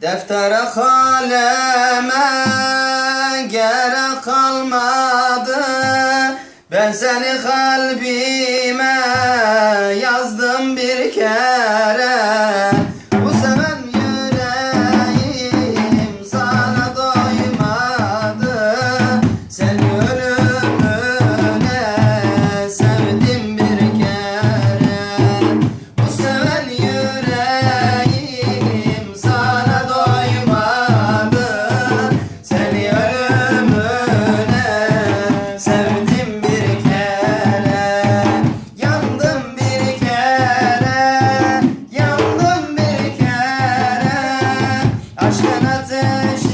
Deftere kaleme gerek kalmadı. Ben seni kalbime yazdım bir kere na cześć.